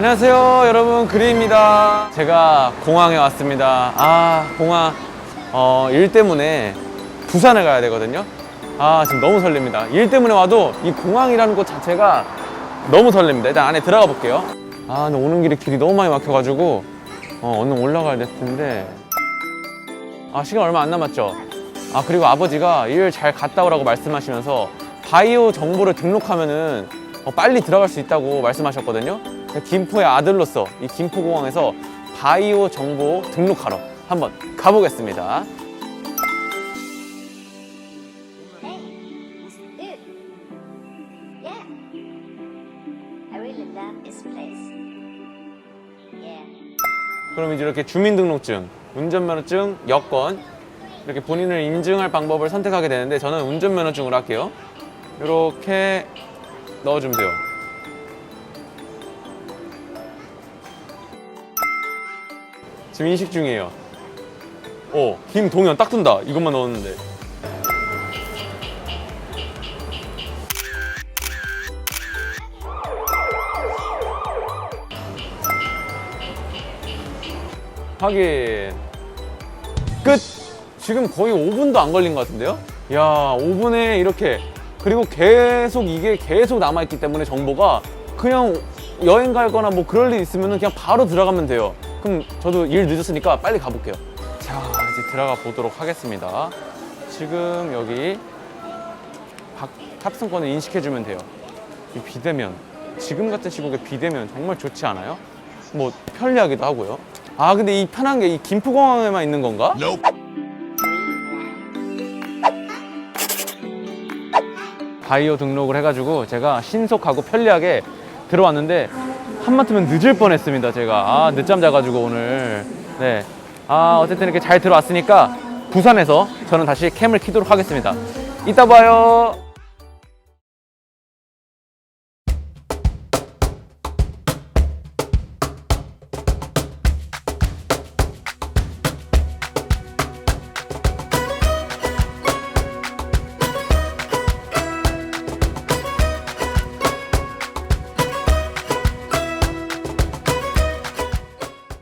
안녕하세요 여러분. 그리입니다. 제가 공항에 왔습니다. 아 공항 어, 일 때문에 부산을 가야 되거든요. 아 지금 너무 설렙니다. 일 때문에 와도 이 공항이라는 곳 자체가 너무 설렙니다. 일단 안에 들어가 볼게요. 아 근데 오는 길에 길이 너무 많이 막혀가지고 어, 얼른 올라가야 될 텐데. 아 시간 얼마 안 남았죠? 아 그리고 아버지가 일 잘 갔다 오라고 말씀하시면서 바이오 정보를 등록하면은 어, 빨리 들어갈 수 있다고 말씀하셨거든요 김포의 아들로서 이 김포공항에서 바이오 정보 등록하러 한번 가보겠습니다. 그럼 이제 이렇게 주민등록증, 운전면허증, 여권 이렇게 본인을 인증할 방법을 선택하게 되는데 저는 운전면허증으로 할게요. 이렇게 넣어주면 돼요. 지금 인식 중이에요. 오, 김동현 딱 뜬다. 이것만 넣었는데. 확인. 끝! 지금 거의 5분도 안 걸린 것 같은데요? 야, 5분에 이렇게. 그리고 계속 이게 계속 남아있기 때문에 정보가 그냥 여행 가거나 뭐 그럴 일 있으면 그냥 바로 들어가면 돼요. 그럼 저도 일 늦었으니까 빨리 가볼게요. 자, 이제 들어가 보도록 하겠습니다. 지금 여기 박- 탑승권을 인식해주면 돼요. 이 비대면. 지금 같은 시국에 비대면 정말 좋지 않아요? 뭐 편리하기도 하고요. 아 근데 이 편한 게 이 김포공항에만 있는 건가? 바이오 등록을 해가지고 제가 신속하고 편리하게 들어왔는데 한마트면 늦을 뻔했습니다 제가. 아 늦잠 자가지고 오늘. 네 아 어쨌든 이렇게 잘 들어왔으니까 부산에서 저는 다시 캠을 키도록 하겠습니다. 이따 봐요